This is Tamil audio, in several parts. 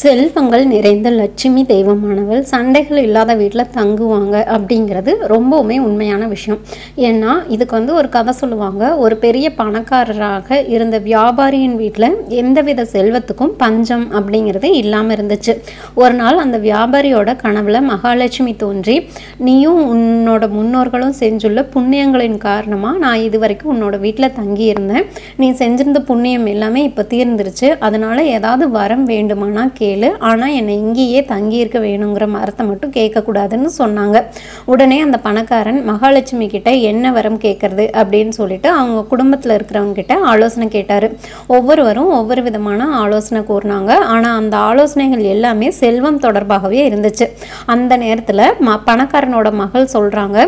செல்வங்கள் நிறைந்த லட்சுமி தெய்வமானவள் சண்டைகள் இல்லாத வீட்டில் தங்குவாங்க அப்படிங்கிறது ரொம்பவுமே உண்மையான விஷயம். ஏன்னா இதுக்கு வந்து ஒரு கதை சொல்லுவாங்க. ஒரு பெரிய பணக்காரராக இருந்த வியாபாரியின் வீட்டில் எந்தவித செல்வத்துக்கும் பஞ்சம் அப்படிங்கிறது இல்லாமல் இருந்துச்சு. ஒரு நாள் அந்த வியாபாரியோட கனவுல மகாலட்சுமி தோன்றி நீயும் உன்னோட முன்னோர்களும் செஞ்சுள்ள புண்ணியங்களின் காரணமாக நான் இது வரைக்கும் உன்னோட வீட்டில் தங்கியிருந்தேன். நீ செஞ்சிருந்த புண்ணியம் எல்லாமே இப்போ தீர்ந்துருச்சு. அதனால ஏதாவது வரம் வேண்டுமானா கே கேளு. ஆனால் என்னை இங்கேயே தங்கியிருக்க வேணுங்கிற மரத்தை மட்டும் கேட்கக்கூடாதுன்னு சொன்னாங்க. உடனே அந்த பணக்காரன் மகாலட்சுமி கிட்ட என்ன வரம் கேட்கறது? அப்படின்னு சொல்லிட்டு அவங்க குடும்பத்தில் இருக்கிறவங்க கிட்ட ஆலோசனை கேட்டார். ஒவ்வொருவரும் ஒவ்வொரு விதமான ஆலோசனை கூறினாங்க. ஆனால் அந்த ஆலோசனைகள் எல்லாமே செல்வம் தொடர்பாகவே இருந்துச்சு. அந்த நேரத்தில் ம பணக்காரனோட மகள் சொல்கிறாங்க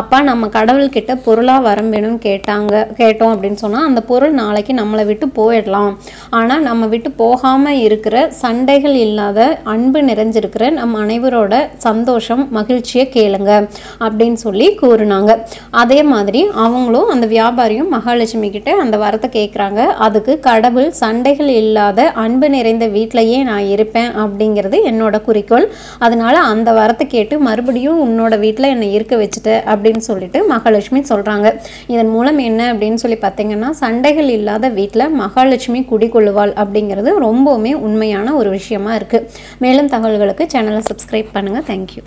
அப்பா நம்ம கடவுள்கிட்ட பொருளாக வரம் வேணும்னு கேட்டாங்க கேட்டோம் அப்படின்னு சொன்னால் அந்த பொருள் நாளைக்கு நம்மளை விட்டு போயிடலாம். ஆனால் நம்ம விட்டு போகாமல் இருக்கிற சண்டைகள் இல்லாத அன்பு நிறைஞ்சிருக்கிற நம் அனைவரோட சந்தோஷம் மகிழ்ச்சியை கேளுங்க அப்படின்னு சொல்லி கூறுனாங்க. அதே மாதிரி அவங்களும் அந்த வியாபாரியும் மகாலட்சுமி கிட்ட அந்த வரத்தை கேட்குறாங்க அதுக்கு கடவுள் சண்டைகள் இல்லாத அன்பு நிறைந்த வீட்டிலையே நான் இருப்பேன் அப்படிங்கிறது என்னோட குறிக்கோள். அதனால அந்த வரத்தை கேட்டு மறுபடியும் உன்னோட வீட்டில் என்னை இருக்க வச்சுட்ட அப்படின்னு சொல்லிட்டு மகாலட்சுமி சொல்கிறாங்க இதன் மூலம் என்ன அப்படின்னு சொல்லி பார்த்தீங்கன்னா சண்டைகள் இல்லாத வீட்டில் மகாலட்சுமி குடிகொள்ளுவாள் அப்படிங்கிறது ரொம்பவுமே உண்மையான ஒரு விஷயம். இருக்குது மேலும் தகவல்களுக்கு சேனலை சப்ஸ்கிரைப் பண்ணுங்கள் தேங்க்யூ